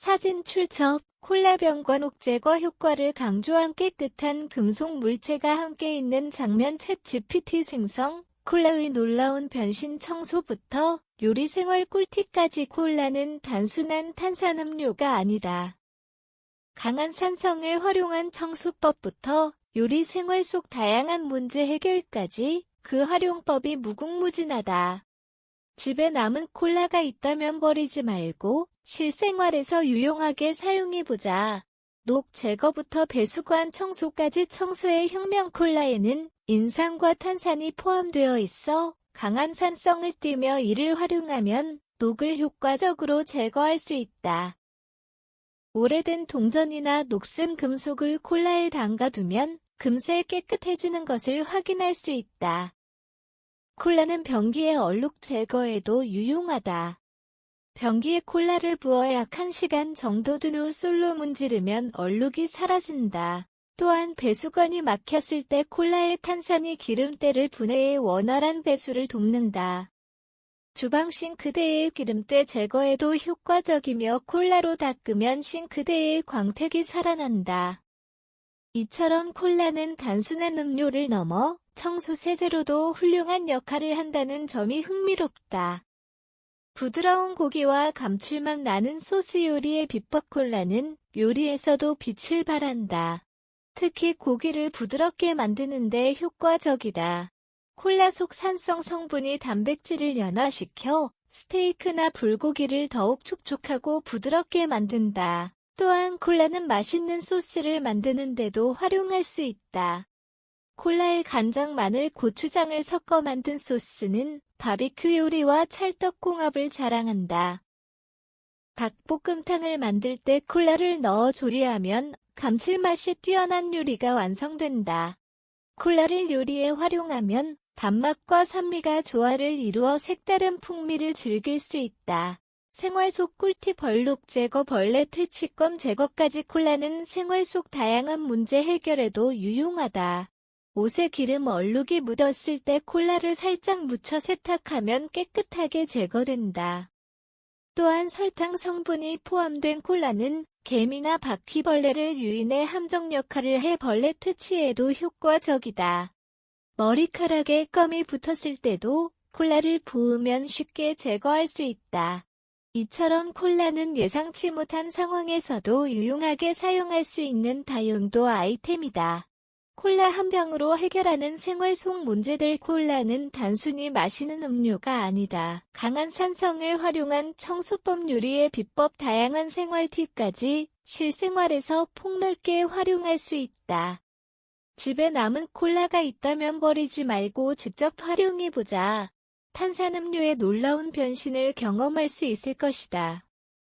사진 출처 콜라병과 녹제거 효과를 강조한 깨끗한 금속 물체가 함께 있는 장면 챗 GPT 생성 콜라의 놀라운 변신 청소부터 요리 생활 꿀팁까지 콜라는 단순한 탄산음료가 아니다. 강한 산성을 활용한 청소법부터 요리 생활 속 다양한 문제 해결까지 그 활용법이 무궁무진하다. 집에 남은 콜라가 있다면 버리지 말고 실생활에서 유용하게 사용해보자. 녹 제거부터 배수관 청소까지 청소의 혁명 콜라에는 인산과 탄산이 포함되어 있어 강한 산성을 띠며 이를 활용하면 녹을 효과적으로 제거할 수 있다. 오래된 동전이나 녹슨 금속을 콜라에 담가두면 금세 깨끗해지는 것을 확인할 수 있다. 콜라는 변기의 얼룩 제거에도 유용하다. 변기에 콜라를 부어 약 1시간 정도 둔 후 솔로 문지르면 얼룩이 사라진다. 또한 배수관이 막혔을 때 콜라의 탄산이 기름때를 분해해 원활한 배수를 돕는다. 주방 싱크대의 기름때 제거에도 효과적이며 콜라로 닦으면 싱크대의 광택이 살아난다. 이처럼 콜라는 단순한 음료를 넘어 청소 세제로도 훌륭한 역할을 한다는 점이 흥미롭다. 부드러운 고기와 감칠맛 나는 소스 요리의 비법 콜라는 요리에서도 빛을 발한다. 특히 고기를 부드럽게 만드는 데 효과적이다. 콜라 속 산성 성분이 단백질을 연화시켜 스테이크나 불고기를 더욱 촉촉하고 부드럽게 만든다. 또한 콜라는 맛있는 소스를 만드는 데도 활용할 수 있다. 콜라에 간장, 마늘, 고추장을 섞어 만든 소스는 바비큐 요리와 찰떡궁합을 자랑한다. 닭볶음탕을 만들 때 콜라를 넣어 조리하면 감칠맛이 뛰어난 요리가 완성된다. 콜라를 요리에 활용하면 단맛과 산미가 조화를 이루어 색다른 풍미를 즐길 수 있다. 생활 속 꿀팁 벌룩 제거 벌레 퇴치검 제거까지 콜라는 생활 속 다양한 문제 해결에도 유용하다. 옷에 기름 얼룩이 묻었을 때 콜라를 살짝 묻혀 세탁하면 깨끗하게 제거된다. 또한 설탕 성분이 포함된 콜라는 개미나 바퀴벌레를 유인해 함정 역할을 해 벌레 퇴치에도 효과적이다. 머리카락에 껌이 붙었을 때도 콜라를 부으면 쉽게 제거할 수 있다. 이처럼 콜라는 예상치 못한 상황에서도 유용하게 사용할 수 있는 다용도 아이템이다. 콜라 한 병으로 해결하는 생활 속 문제들 콜라는 단순히 마시는 음료가 아니다. 강한 산성을 활용한 청소법 요리의 비법 다양한 생활 팁까지 실생활에서 폭넓게 활용할 수 있다. 집에 남은 콜라가 있다면 버리지 말고 직접 활용해보자. 탄산음료의 놀라운 변신을 경험할 수 있을 것이다.